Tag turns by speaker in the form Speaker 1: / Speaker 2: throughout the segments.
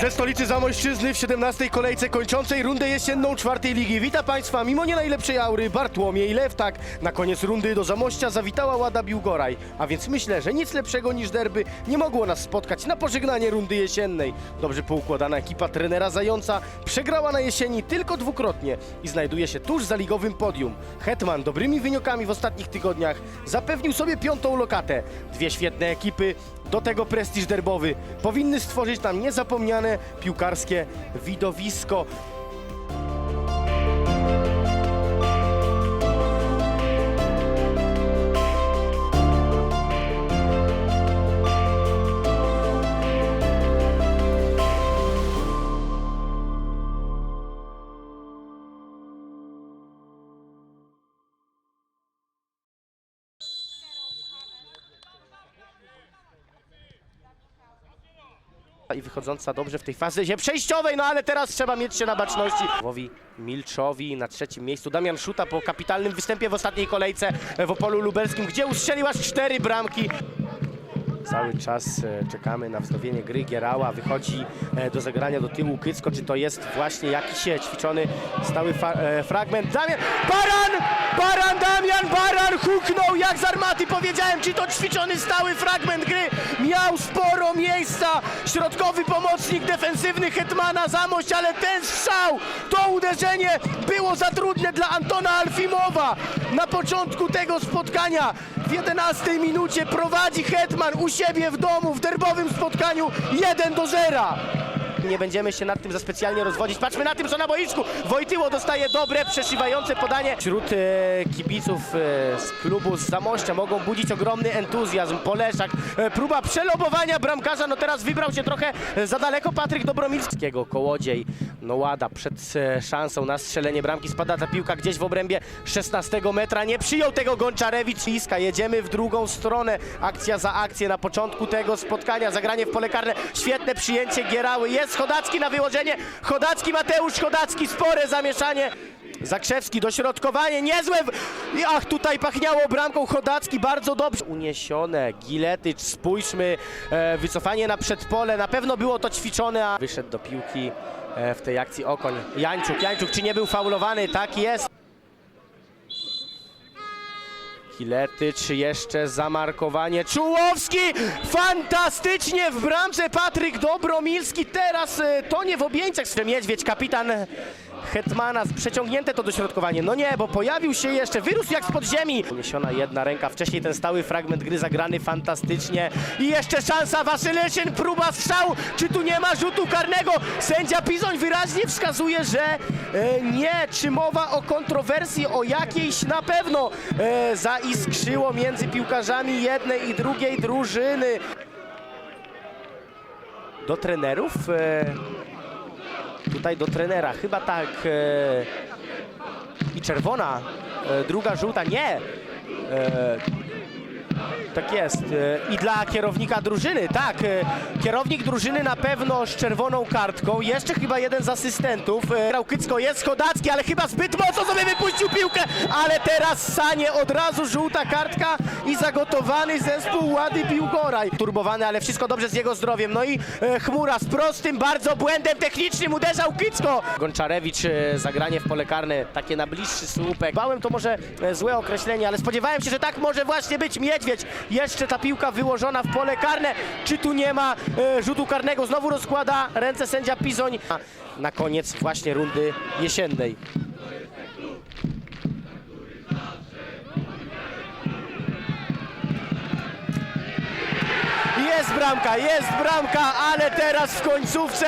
Speaker 1: Ze stolicy Zamojszczyzny w 17. kolejce kończącej rundę jesienną czwartej ligi. Wita Państwa mimo nie najlepszej aury Bartłomiej Lewtak. Na koniec rundy do Zamościa zawitała Łada Biłgoraj. A więc myślę, że nic lepszego niż derby nie mogło nas spotkać na pożegnanie rundy jesiennej. Dobrze poukładana ekipa trenera Zająca przegrała na jesieni tylko dwukrotnie i znajduje się tuż za ligowym podium. Hetman dobrymi wynikami w ostatnich tygodniach zapewnił sobie piątą lokatę. Dwie świetne ekipy, do tego prestiż derbowy. Powinny stworzyć tam niezapomniane piłkarskie widowisko. I wychodząca dobrze w tej fazie przejściowej, no ale teraz trzeba mieć się na baczności. Wowi Milczowi na trzecim miejscu. Damian Szuta po kapitalnym występie w ostatniej kolejce w Opolu Lubelskim, gdzie ustrzelił aż cztery bramki. Cały czas e, czekamy na wznowienie gry Gierała. Wychodzi e, do zagrania do tyłu Kycko. Czy to jest właśnie jakiś e, ćwiczony stały fragment? Damian! Baran! Baran! Damian Baran huknął jak z armaty. Powiedziałem, czy to ćwiczony stały fragment gry. Miał sporo Środkowy pomocnik defensywny Hetmana Zamość, ale ten strzał, to uderzenie było za trudne dla Antona Alfimowa. Na początku tego spotkania w 11 minucie prowadzi Hetman u siebie w domu w derbowym spotkaniu 1 do 0. Nie będziemy się nad tym za specjalnie rozwodzić. Patrzmy na tym, co na boisku. Wojtyło dostaje dobre, przeszywające podanie. Wśród e, kibiców e, z klubu z Zamościa mogą budzić ogromny entuzjazm. Poleszak, e, próba przelobowania bramkarza. No teraz wybrał się trochę e, za daleko Patryk Dobromilskiego. Kołodziej, no łada przed e, szansą na strzelenie bramki. Spada ta piłka gdzieś w obrębie 16 metra. Nie przyjął tego Gonczarewicz. Iska, jedziemy w drugą stronę. Akcja za akcję na początku tego spotkania. Zagranie w pole karne. Świetne przyjęcie Gierały. Jest Chodacki na wyłożenie. Chodacki, Mateusz Chodacki. Spore zamieszanie. Zakrzewski, dośrodkowanie, niezłe! w- Ach, tutaj pachniało bramką Chodacki, bardzo dobrze. Uniesione, Giletycz, spójrzmy, e, wycofanie na przedpole, na pewno było to ćwiczone, a wyszedł do piłki e, w tej akcji Okoń. Jańczuk, Jańczuk, czy nie był faulowany? Tak jest. Kiletycz, jeszcze zamarkowanie. Czułowski! Fantastycznie w bramce Patryk Dobromilski. Teraz e, to nie w objęciach. Niedźwiedź, kapitan Hetmana. Przeciągnięte to dośrodkowanie. No nie, bo pojawił się jeszcze, wyrósł jak spod ziemi. Uniesiona jedna ręka. Wcześniej ten stały fragment gry zagrany fantastycznie. I jeszcze szansa Wasylyszyn, próba strzału. Czy tu nie ma rzutu karnego? Sędzia Pizoń wyraźnie wskazuje, że e, nie. Czy mowa o kontrowersji, o jakiejś na pewno e, zaiskrzyło między piłkarzami jednej i drugiej drużyny. Do trenerów? E, tutaj do trenera, chyba tak. E, I czerwona, e, druga żółta, nie. Tak jest. E, I dla kierownika drużyny, tak. e, Kierownik drużyny na pewno z czerwoną kartką. Jeszcze chyba jeden z asystentów. E, Grał Kycko, jest Chodacki, ale chyba zbyt mocno sobie wypuścił piłkę. Ale teraz Sanie od razu żółta kartka i zagotowany zespół Łady Piłgoraj. Turbowany, ale wszystko dobrze z jego zdrowiem. No i Chmura z prostym bardzo błędem technicznym uderzał Kycko. Gonczarewicz zagranie w pole karne, takie na bliższy słupek. Bałem to może złe określenie, ale spodziewałem się, że tak może właśnie być Miedźwiedź. Jeszcze ta piłka wyłożona w pole karne. Czy tu nie ma e, rzutu karnego? Znowu rozkłada ręce sędzia Pizoń. Na koniec właśnie rundy jesiennej. Jest bramka, jest bramka, ale teraz w końcówce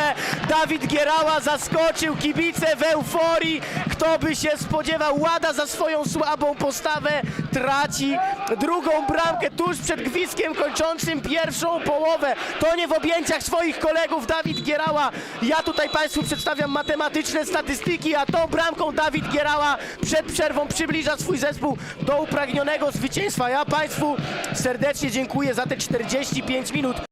Speaker 1: Dawid Gierała zaskoczył kibice w euforii. Kto by się spodziewał, Łada za swoją słabą postawę traci drugą bramkę tuż przed gwizdkiem kończącym pierwszą połowę. To nie w objęciach swoich kolegów Dawid Gierała. Ja tutaj Państwu przedstawiam matematyczne statystyki, a tą bramką Dawid Gierała przed przerwą przybliża swój zespół do upragnionego zwycięstwa. Ja Państwu serdecznie dziękuję za te 45 minut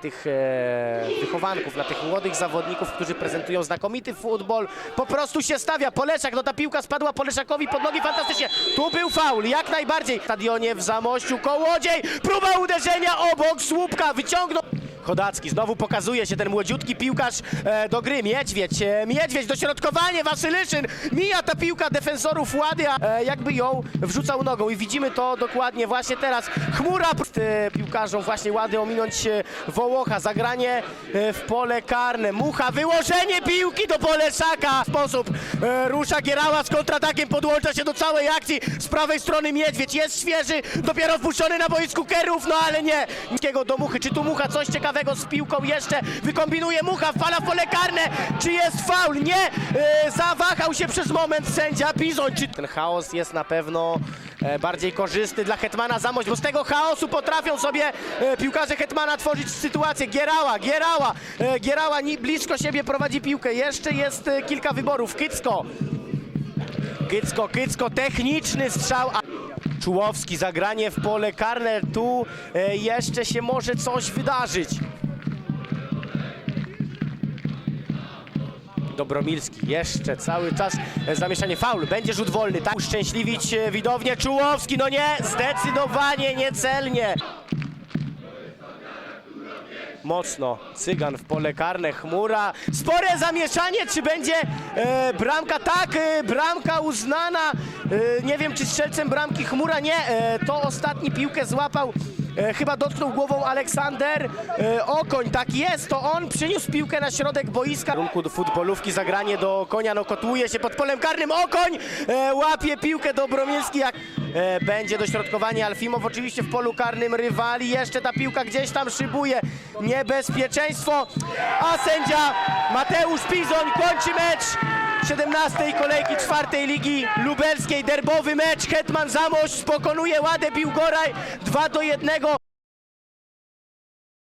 Speaker 1: tych e, wychowanków, dla tych młodych zawodników, którzy prezentują znakomity futbol. Po prostu się stawia. Poleszak, no ta piłka spadła Poleszakowi pod nogi fantastycznie. Tu był faul, jak najbardziej. W stadionie w Zamościu Kołodziej. Próba uderzenia obok, słupka, wyciągnął. Chodacki, znowu pokazuje się ten młodziutki piłkarz e, do gry. Miedźwiedź, e, Miedźwiedź, dośrodkowanie, Wasylyszyn. Mija ta piłka defensorów Łady, a e, jakby ją wrzucał nogą. I widzimy to dokładnie właśnie teraz. Chmura e, piłkarzom właśnie Łady ominąć e, Wołocha. Zagranie e, w pole karne. Mucha, wyłożenie piłki do Poleszaka. W sposób e, rusza Gierała z kontratakiem, podłącza się do całej akcji. Z prawej strony Miedźwiedź jest świeży, dopiero wpuszczony na boisku Kerów, no ale nie. Niskiego do Muchy. Czy tu Mucha coś ciekawego z piłką jeszcze wykombinuje? Mucha wpala w pole karne. Czy jest faul? Nie. E, zawahał się przez moment sędzia Bizoń. Czy ten chaos jest na pewno e, bardziej korzystny dla Hetmana Zamość, bo z tego chaosu potrafią sobie e, piłkarze Hetmana tworzyć sytuację. Gierała, Gierała, e, Gierała blisko siebie prowadzi piłkę. Jeszcze jest kilka wyborów. Kycko. Kycko, Kycko, techniczny strzał. Czułowski, zagranie w pole karne. Tu e, jeszcze się może coś wydarzyć. Dobromilski jeszcze cały czas e, zamieszanie faul. Będzie rzut wolny, tak? Uszczęśliwić e, widownię. Czułowski, no nie, zdecydowanie niecelnie. Mocno. Cygan w pole karne, chmura. Spore zamieszanie, czy będzie e, bramka? Tak, e, bramka uznana. E, nie wiem, czy strzelcem bramki chmura. Nie, e, to ostatni piłkę złapał. E, chyba dotknął głową Aleksander e, Okoń. Tak jest, to on przyniósł piłkę na środek boiska. W kierunku do futbolówki zagranie do konia. No kotłuje się pod polem karnym. Okoń e, łapie piłkę Dobromilski. Jak e, będzie dośrodkowanie Alfimow oczywiście w polu karnym rywali. Jeszcze ta piłka gdzieś tam szybuje. Niebezpieczeństwo. A sędzia Mateusz Pizoń kończy mecz. 17 kolejki czwartej ligi lubelskiej derbowy mecz. Hetman Zamość pokonuje Ładę Biłgoraj 2 do 1.